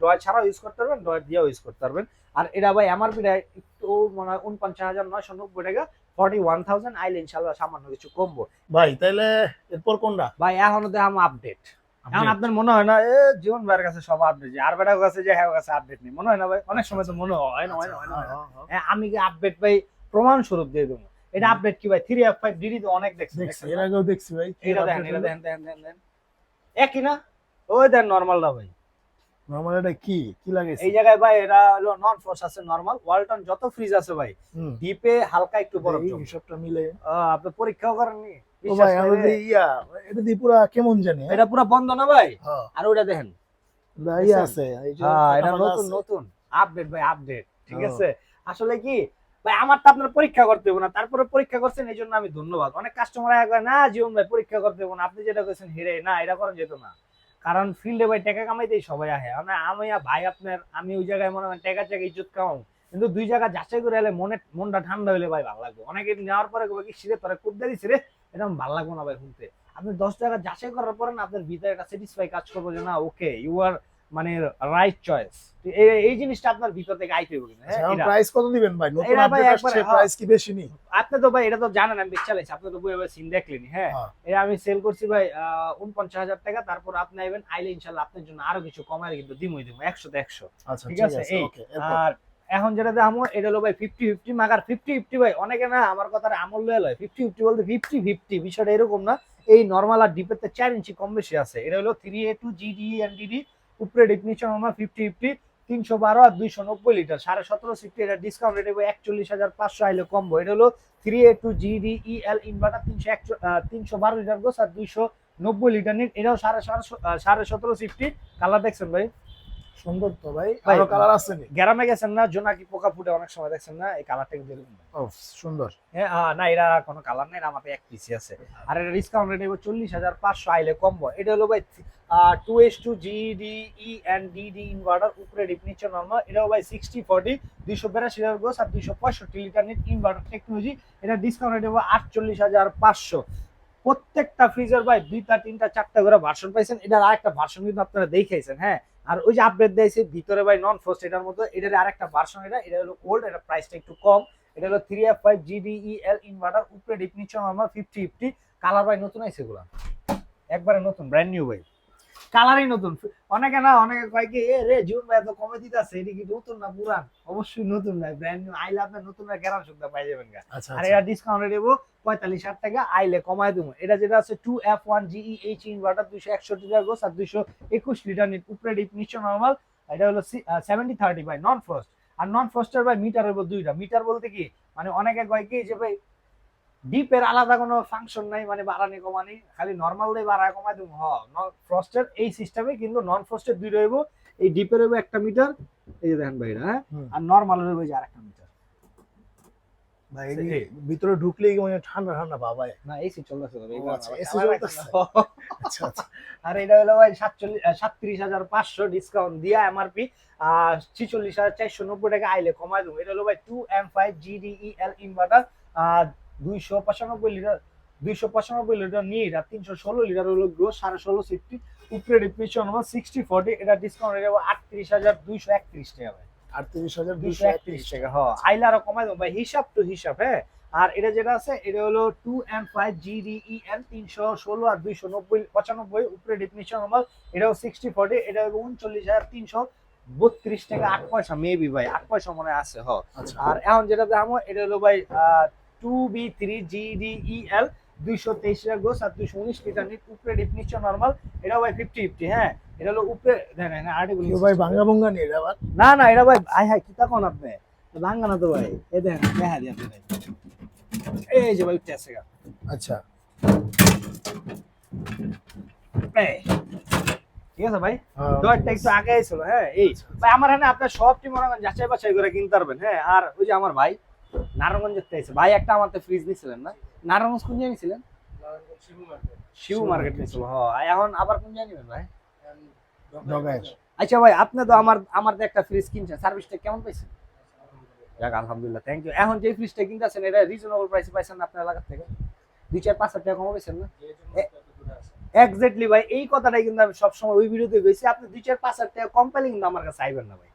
ডয়ার ছাড়াও ইউজ করতে পারবেন ডয়ার দিয়েও ইউজ করতে পারবেন। আর এটা ভাই এমআরপি একটু মানে হয় উনপঞ্চাশ হাজার নয়শো নব্বই টাকা ফর্টি ওয়ান থাউজেন্ড আইলে ইনশাল্লাহ সামান্য কিছু কমবো। ভাই তাহলে এরপর কোনটা? ভাই এখনও দেখাম আপডেট এখন আপনার মনে হয় না এ জীবন ভাইয়ের কাছে সব আপডেট আর বেটার কাছে যে হ্যাঁ কাছে আপডেট নেই। মনে হয় না ভাই? অনেক সময় তো মনে হয় না হয় না হয় না, হয়। হ্যাঁ, আমি কি আপডেট ভাই প্রমাণ স্বরূপ দিয়ে দেবো? এটা আপডেট কি ভাই? থ্রি এফ ফাইভ ডিডি তো অনেক দেখছি দেখছি এর আগেও দেখছি ভাই। এটা দেখেন এটা দেখেন দেখেন দেখেন দেখেন। একই না? ওই দেন নর্মালটা ভাই। নরমাল এটা কি? কি লাগাইছে? এই জায়গায় ভাই এটা হলো নন ফোর্স আছে নর্মাল ওয়ালটন যত ফ্রিজ আছে ভাই ডিপে হালকা একটু বরফ জমে। মিলে। আপনি পরীক্ষাও করেননি? ও ভাই ইয়া এটা দিয়ে পুরা কেমন জানি হ্যাঁ? এটা পুরো বন্ধ না ভাই? হ্যাঁ। আর ওইটা দেখেন। দা আছে হ্যাঁ এটা নতুন নতুন। আপডেট ভাই আপডেট ঠিক আছে? আসলে কি ভাই আমার তো আপনার পরীক্ষা করতে হবে না তারপরে পরীক্ষা করছেন এই জন্য আমি ধন্যবাদ। অনেক কাস্টমার কয় না জীবন ভাই পরীক্ষা করতে হবে না। আপনি যেটা কইছেন হেরে না এটা করেন যেত না। কারণ ফিল্ডে ভাই টাকা কামাইতেই সবাই আহে। মানে আমি ভাই আপনার, আমি ওই জায়গায় মনে হয় টাকা টাকা ইজ্জত কামাও কিন্তু দুই জায়গা যাচাই করে এলে মনে, মনটা ঠান্ডা হইলে ভাই ভালো লাগবে। অনেকে নেওয়ার পরে কি সিরে তোরা কুদ্দা দিছে রে এরকম ভালো লাগবে না ভাই শুনতে। আপনি দশ জায়গা যাচাই করার পরে না আপনার ভিতরে একটা স্যাটিসফাই কাজ করব যে না ওকে ইউ আর মানে রাইট চয়েস এই জিনিসটা আপনার ভিতর থেকে আইতে হবে হ্যাঁ। প্রাইস কত দিবেন ভাই? নতুন আপডেট আসছে হ্যাঁ। প্রাইস কি বেশি নেই? আপনি তো ভাই এটা তো জানেন আমি চালাইছি। আপনি তো বইয়ে সিন দেখলেনি হ্যাঁ? হ্যাঁ। এটা আমি সেল করছি ভাই উনপঞ্চাশ হাজার টাকা তারপর আপনি আইবেন আইলে ইনশাল্লাহ আপনার জন্য আরও কিছু কমায় কিন্তু দিমই দিব একশো একশো। আচ্ছা ঠিক ঠিক আছে, এই, ওকে আর এখন যেটা দামো এটা হলো ভাই ফিফটি ফিফটি মাগার ফিফটি ফিফটি ভাই অনেকে না আমার কথার আমল লয়ে লয়। ফিফটি ফিফটি বলতে ফিফটি ফিফটি বিষয়টা এরকম না। এই নর্মাল আর ডিপের তো চার ইঞ্চি কম বেশি আছে। এটা হলো three A two GD N DD উপরে নিচে আমার ফিফটি ফিফটি তিনশো বারো আর দুইশো নব্বই লিটার সাড়ে সতেরো সিফটি এটা ডিসকাউন্ট রেট হবে একচল্লিশ হাজার পাঁচশো আইলে কমবো এটা হলো three A two GD E L inverter তিনশো একশো তিনশো বারো লিটার গোস আর দুইশো নব্বই লিটার নিট এটাও সাড়ে সাড়ে সাড়ে সতেরো সিফটি কালার দেখছেন ভাই? সুন্দর তো ভাই আরও কালার আছে নি? গ্রামে গেছেন না জোনাকি পোকা ফুটে অনেক সময় দেখছেন না এই কালারটা কিন্তু এরকম ও সুন্দর। হ্যাঁ না এটা কোনো কালার নেই এক পিসি আছে। আর এটা ডিসকাউন্ট রেট চল্লিশ হাজার পাঁচশো আইলে কমবো এটা হলো ভাই two S two GD E and DD inverter উপরে ডিপ নিচে নর্মাল এটাও ভাই সিক্সটি ফর্টি দুইশো বিরাশি লিটার গোস আর দুইশো পঁয়ষট্টি লিটার নিট ইনভার্টার টেকনোলজি এটা ডিসকাউন্ট রেট হবে আটচল্লিশ হাজার পাঁচশো। প্রত্যেকটা ফ্রিজার ভাই দুইটা তিনটা চারটা করে ভার্সন পাইছেন। এটার আরেকটা ভার্সন কিন্তু আপনারা দেখাইছেন হ্যাঁ? আর ওই যে আপডেট দিয়েছে, ভিতরে ভাই নন ফোস্ট এটার মতো এটার আরেকটা ভার্সন এটা এটা হলো ওল্ড এটা প্রাইসটা একটু কম। এটা হলো three F five GDEL inverter উপরে ডিফিনিশন আমার ফিফটি ফিফটি কালার ভাই নতুন আছে এগুলো। একবারে নতুন ব্র্যান্ড নিউ ভাই। কালারই নতুন। অনেকে না অনেকে কয় কি রে জীবন ভাই এত কমে দিতেছে এটা কি নতুন না পুরান? অবশ্যই নতুন ভাই ব্র্যান্ড নিউ আইলে আপনার নতুন ভাই গ্যারাম সুবিধা পাই যাবেন গা। আচ্ছা আর আচ্ছা। এটা ডিসকাউন্টে দেবো পঁয়তাল্লিশ হাজার টাকা আইলে কমায় দেবো। এটা যেটা আছে two F one GE H inverter দুইশো একষট্টি টাকা গোস আর দুইশো একুশ লিটার নিট উপরে ডিপ নিচে নর্মাল এটা হলো seventy thirty by non frost R non ফ্রস্টের ভাই মিটার হইব দুইটা। মিটার বলতে কি? মানে অনেকে কয় কি যে ভাই ডিপের আলাদা কোনো ফাংশন নাই মানে বাড়ানি কমানি খালি নর্মাল দিয়ে বাড়ায় কমায় দেবো হ ফ্রস্টের এই সিস্টেমে কিন্তু নন ফ্রস্টের দুই রইব এই ডিপের হইব একটা মিটার এই যে দেখেন ভাই হ্যাঁ? আর নর্মাল হইব যে আরেকটা মিটার ভাই ভিতরে ঢুকলেই মানে ঠান্ডা ঠান্ডা বাবা না এসি চলতেছে কারণে আচ্ছা, চলতেছে। আচ্ছা আচ্ছা। আর এটা হলো ভাই সাতচল্লিশ সাতত্রিশ হাজার পাঁচশো ডিসকাউন্ট দিয়া এমআরপি আর ছিচল্লিশ হাজার চারশো নব্বই টাকা আইলে কমাই দেবো। এটা হলো ভাই two M five GDEL inverter আর দুইশো পঁচানব্বই লিটার দুইশো পঁচানব্বই লিটার নিট আর তিনশো ষোলো লিটার হলো গ্রো সাড়ে ষোলো সিফটি উপরে ডিপ্রেশন হলো সিক্সটি ফোর্টি এটা ডিসকাউন্ট হয়ে যাব আটত্রিশ হাজার দুইশো একত্রিশ টাকা ভাই। আটত্রিশ হাজার দুইশো একত্রিশ টাকা হ্যাঁ। আইলে আরও কমাই দেবো ভাই হিসাব টু হিসাব হ্যাঁ। আর এটা যেটা আছে এটা হলো টু এম ফাইভ জিডিইএন তিনশো ষোলো আর দুইশো নব্বই পঁচানব্বই উপরে ডিফিনিশন আমার এটাও সিক্সটি ফোর্টি এটা হলো উনচল্লিশ হাজার তিনশো বত্রিশ টাকা আট পয়সা মেবি ভাই আট পয়সা মনে আছে হ। আচ্ছা। আর এখন যেটা দাম এটা হলো ভাই টু বি থ্রি জিডিইএল দুইশো তেইশ টাকা গোস আর দুইশো উনিশ লিটার নিট উপরে ডিফিনিশন নর্মাল এটাও ভাই ফিফটি ফিফটি হ্যাঁ। এটা হলো উপরে দেখেন আর্টিগুলো ভাই ভাঙ্গা ভঙ্গা নিয়ে আবার। না না এটা ভাই কি তখন আপনি? ভাঙ্গা না তো ভাই। এই দেখেন দেখা দিই আপনি ভাই। এই যে ভাই উঠতে আসে আচ্ছা। ঠিক আছে ভাই? হ্যাঁ, দরটা একটু আগে ছিল হ্যাঁ এই। ভাই আমার এখানে আপনার সবটি মনে করেন যাচাই বাছাই করে কিনতে পারবেন হ্যাঁ। আর ওই যে আমার ভাই নারায়ণগঞ্জের থেকে ভাই একটা আমার ফ্রিজ নিয়েছিলেন না? নারায়ণগঞ্জ কোন জায়গায় নিয়েছিলেন শিউ মার্কেট নিয়েছিল হ্যাঁ এখন আবার কোন জায়গায় নেবেন ভাই? আচ্ছা ভাই আপনি তো আমার আমার তো একটা ফ্রিজ কিনছেন। সার্ভিসটা কেমন পাইছেন? যাক আলহামদুলিল্লাহ থ্যাংক ইউ এখন যে ফ্রিজটা কিনতেছেন এটা রিজনেবল প্রাইসে পাইছেন আপনার এলাকা থেকে? দুই চার পাঁচ হাজার টাকা কম পাইছেন না? এক্স্যাক্টলি ভাই এই কথাটাই কিন্তু আমি সবসময় ওই ভিডিওতে গেছি আপনি দুই চার পাঁচ হাজার টাকা কম পেলে কিন্তু আমার কাছে আইবেন না ভাই।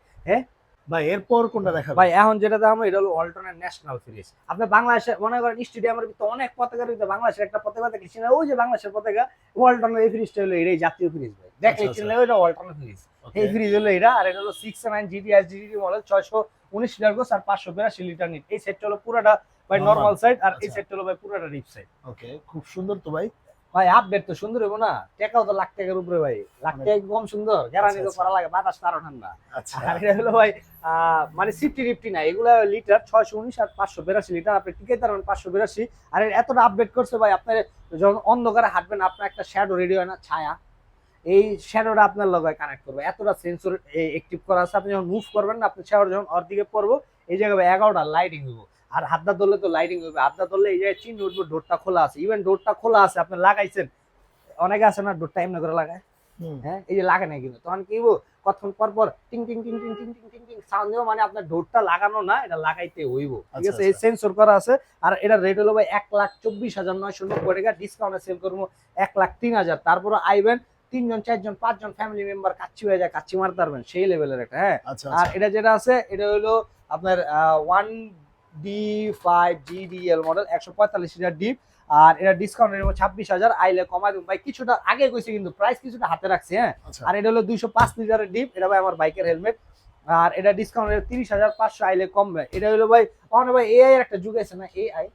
ভাই এরপর কোনটা দেখাবেন? ভাই এখন যেটা দাম এটা হলো অল্টারনেট ন্যাশনাল ফ্রিজ আপনি বাংলাদেশে মনে করেন স্টেডিয়ামের ভিতরে অনেক পতাকার ভিতরে বাংলাদেশের একটা পতাকা দেখেছি না ওই যে বাংলাদেশের পতাকা অল্টারনেট এই ফ্রিজটা হলো এটাই জাতীয় ফ্রিজ ভাই। দেখলে আচ্ছা, চিনলে ওইটা অল্টারনেট ফ্রিজ. এই ফ্রিজ হলো এটা আর এটা হলো সিক্স নাইন জিডি আর জিডি মডেল ছয়শো উনিশ লিটার গোস আর পাঁচশো বিরাশি লিটার নিট এই সেটটা হলো পুরোটা ভাই নর্মাল সাইড আর এই আচ্ছা। সেটটা হলো ভাই পুরোটা রিপ সাইড ওকে খুব সুন্দর তো ভাই। ভাই আপডেট তো সুন্দর হব না। টাকাও তো লাখ টাকার উপরে ভাই। লাখ টাকা কম সুন্দর? গ্যারান্টি তো আচ্ছা। করা লাগে বাতাস তারও ঠান্ডা। আচ্ছা। আর এটা হলো ভাই মানে সিফটি রিফটি না এগুলো লিটার ছয়শো উনিশ আর পাঁচশো বিরাশি লিটার। আপনি টিকে পারবেন পাঁচশো বিরাশি। আর এতটা আপডেট করছে ভাই আপনার যখন অন্ধকারে হাঁটবেন আপনার একটা শ্যাডো রেডি হয় না ছায়া। এই শ্যাডোটা আপনার লগায় কানেক্ট করবে। এতটা সেন্সর অ্যাক্টিভ করা আছে আপনি যখন মুভ করবেন না আপনি শ্যাডো যখন ওর দিকে পড়ব এই জায়গায় এগারোটা লাইটিং হইব। আর হাতটা ধরলে তো লাইটিং হবে হাতটা ধরলে এই জায়গায় চিহ্ন উঠবে ডোরটা খোলা আছে। ইভেন ডোরটা খোলা আছে আপনি লাগাইছেন অনেকে আছে না ডোরটা এমনি করে লাগায়। হ্যাঁ এই যে লাগে না কিন্তু। তখন কি কতক্ষণ পর পর টিং টিং টিং টিং টিং টিং টিং টিং সাউন্ড দিব মানে আপনার ডোরটা লাগানো না এটা লাগাইতে হইব। ঠিক আচ্ছা, আছে? এই আচ্ছা। সেন্সর করা আছে। আর এটা রেট হলো ভাই এক লাখ চব্বিশ হাজার নয়শো নব্বই টাকা। ডিসকাউন্টে সেল করব এক লাখ তিন হাজার। তারপরে আইবেন তিনজন চারজন পাঁচজন ফ্যামিলি মেম্বার কাচ্চি হয়ে যায় কাচ্চি মারতে পারবেন সেই লেভেলের একটা হ্যাঁ। আচ্ছা আর আচ্ছা। এটা যেটা আছে এটা হলো আপনার one D five GDL model একশো পঁয়তাল্লিশ লিটার ডিপ আর এটা ডিসকাউন্ট এর ছাব্বিশ হাজার আইলে কমাই দেবো। ভাই কিছুটা আগে কইছি কিন্তু প্রাইস কিছুটা হাতে রাখছি হ্যাঁ? আচ্ছা। আর এটা হলো দুইশো পাঁচ লিটারের ডিপ এটা ভাই আমার বাইকের হেলমেট আর এটা ডিসকাউন্ট তিরিশ হাজার পাঁচশো আইলে কমবে। এটা হলো ভাই অনেক ভাই এআই এর একটা যুগ আছে না এআই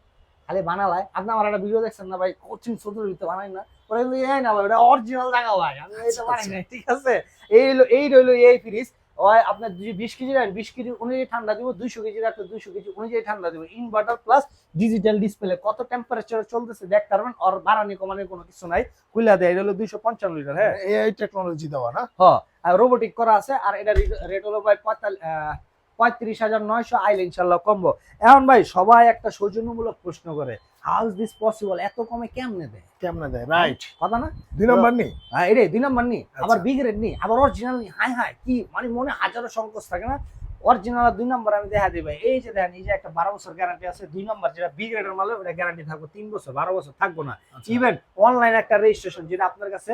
খালি বানালায়। আপনি আমার একটা ভিডিও দেখছেন না ভাই কোচিং সদর দিতে বানাই না। ওটা কিন্তু এআই না ভাই ওটা অরিজিনাল জায়গা ভাই। আমি এটা আচ্ছা, বানাই আচ্ছা। নাই ঠিক আছে? এই হলো এই রইল এআই ফ্রিজ হয় আপনার যদি বিশ কেজি নেন বিশ কেজি অনুযায়ী ঠান্ডা দিব দুইশো কেজি রাখলে দুইশো কেজি অনুযায়ী ঠান্ডা দিব। ইনভার্টার প্লাস ডিজিটাল ডিসপ্লে কত টেম্পারেচার চলতেছে দেখতে পারবেন আর বাড়ানি কমানোর কোনো কিছু নাই। কুইলা দেয় এটা হলো দুইশো পঞ্চান্ন লিটার হ্যাঁ? এআই টেকনোলজি দেওয়া না? হ্যাঁ রোবোটিক করা আছে আর এটা রেট হলো ভাই পঁয়তাল্লিশ পঁয়ত্রিশ হাজার নয়শো আইলে ইনশাল্লাহ কমবো। এখন ভাই সবাই একটা সৌজন্যমূলক প্রশ্ন করে হাউ ইজ দিস পসিবল এত কমে কেমনে দেয়? কেমনে দেয়? রাইট কথা না? দুই নম্বর নি হ্যাঁ, এটাই দুই নম্বর নি আচ্ছা। আবার বিগ রেট নি আবার অরিজিনাল নি হাই হাই কি মানে মনে হাজারো সংকোচ থাকে না? অরিজিনাল দুই নম্বর আমি দেখা দিই ভাই। এই যে দেখেন এই যে একটা বারো বছর গ্যারান্টি আছে দুই নম্বর যেটা বিগ রেডের মালে ওটা গ্যারান্টি থাকব। তিন বছর বারো বছর থাকব না। আচ্ছা। ইভেন অনলাইন একটা রেজিস্ট্রেশন যেটা আপনার কাছে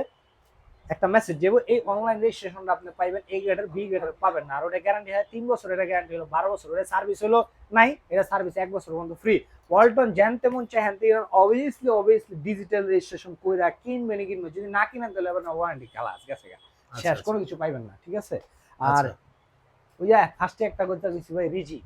একটা মেসেজ যাব এই অনলাইন রেজিস্ট্রেশনটা আপনি পাইবেন এই গ্রেডের বি গ্রেডের পাবেন না আর ওটা গ্যারান্টি হয় তিন বছর এটা গ্যারান্টি হলো বারো বছর এটা সার্ভিস হলো নাই এটা সার্ভিস এক বছর পর্যন্ত ফ্রি ওয়ালটন জ্যান তেমন চাই হ্যান অবভিয়াসলি অবভিয়াসলি ডিজিটাল রেজিস্ট্রেশন কইরা কিনবেন কিনবেন যদি না কিনেন তাহলে আপনার ওয়ারেন্টি খেলা গেছে। আচ্ছা, শেষ আচ্ছা। কোনো কিছু পাইবেন না ঠিক আছে আর আচ্ছা। ওই যে ফার্স্টে একটা করতে গেছি ভাই রিজি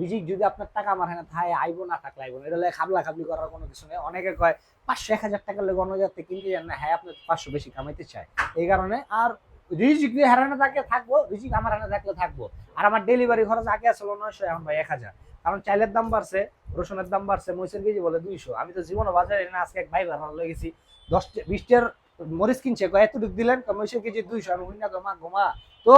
রিজিক যদি আপনার টাকা আমার হ্যাঁ থায় আইবো না থাকলে আইবো না। এটা লাগে খাবলা খাবলি করার কোনো কিছু নেই। অনেকে কয়, পাঁচশো, এক হাজার টাকা লেগে অন্য যাতে কিনতে যান না। হ্যাঁ আপনি পাঁচশো বেশি কামাইতে চায়। এই কারণে আর রিজিক যদি হারানো থাকে, থাকব। রিজিক আমার হারানো থাকলে থাকব। আর আমার ডেলিভারি খরচ আগে আসলো নয়শো, এখন ভাই এক হাজার। কারণ চাইলের দাম বাড়ছে, রসুনের দাম বাড়ছে মরিচের কেজি বলে দুইশো। আমি তো জীবনে বাজারে না, আজকে এক ভাই ভাড়া লয়ে গেছি। দশটা, বিশটার মরিচ কিনছে, কয়, এতটুকু দিলেন মরিচের কেজি দুইশো। আমি ঘুমা ঘুমা তো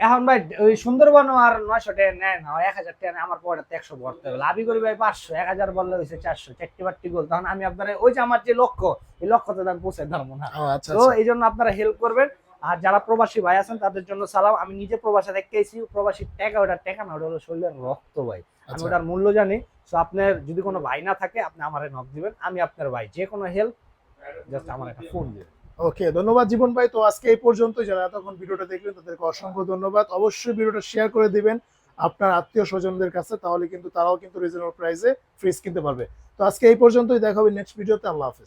এখন ভাই ওই সুন্দরবন আর নয়শো টাকা নেয় না এক হাজার টাকা আমার পরে একশো ভরতে হবে লাভই করি ভাই পাঁচশো এক হাজার বললে হয়েছে চারশো চারটি বারটি গোল। তখন আমি আপনার ওই যে আমার যে লক্ষ্য এই লক্ষ্যতে আমি পৌঁছে ধরবো না। আচ্ছা তো আচ্ছা। এই জন্য আপনারা হেল্প করবেন। আর যারা প্রবাসী ভাই আছেন তাদের জন্য সালাম। আমি নিজে প্রবাসে দেখতে এসেছি প্রবাসী টাকা ওটা টাকা না ওটা হলো শরীরের রক্ত ভাই। আমি আচ্ছা। ওটার মূল্য জানি। তো আপনার যদি কোনো ভাই না থাকে আপনি আমারে নক দিবেন। আমি আপনার ভাই যে কোনো হেল্প জাস্ট আমার একটা ফোন দিবেন। ওকে ধন্যবাদ জীবন ভাই। তো আজকে এই পর্যন্ত যারা এতক্ষণ ভিডিওটা দেখলেন, তাদেরকে অসংখ্য ধন্যবাদ। অবশ্যই ভিডিওটা শেয়ার করে দিবেন আপনার আত্মীয় স্বজনদের কাছে, তাহলে কিন্তু তারাও কিন্তু রিজনেবল প্রাইসে ফ্রিজ কিনতে পারবে। তো আজকে এই পর্যন্তই। দেখা হবে নেক্সট ভিডিওতে আল্লাহ হাফেজ।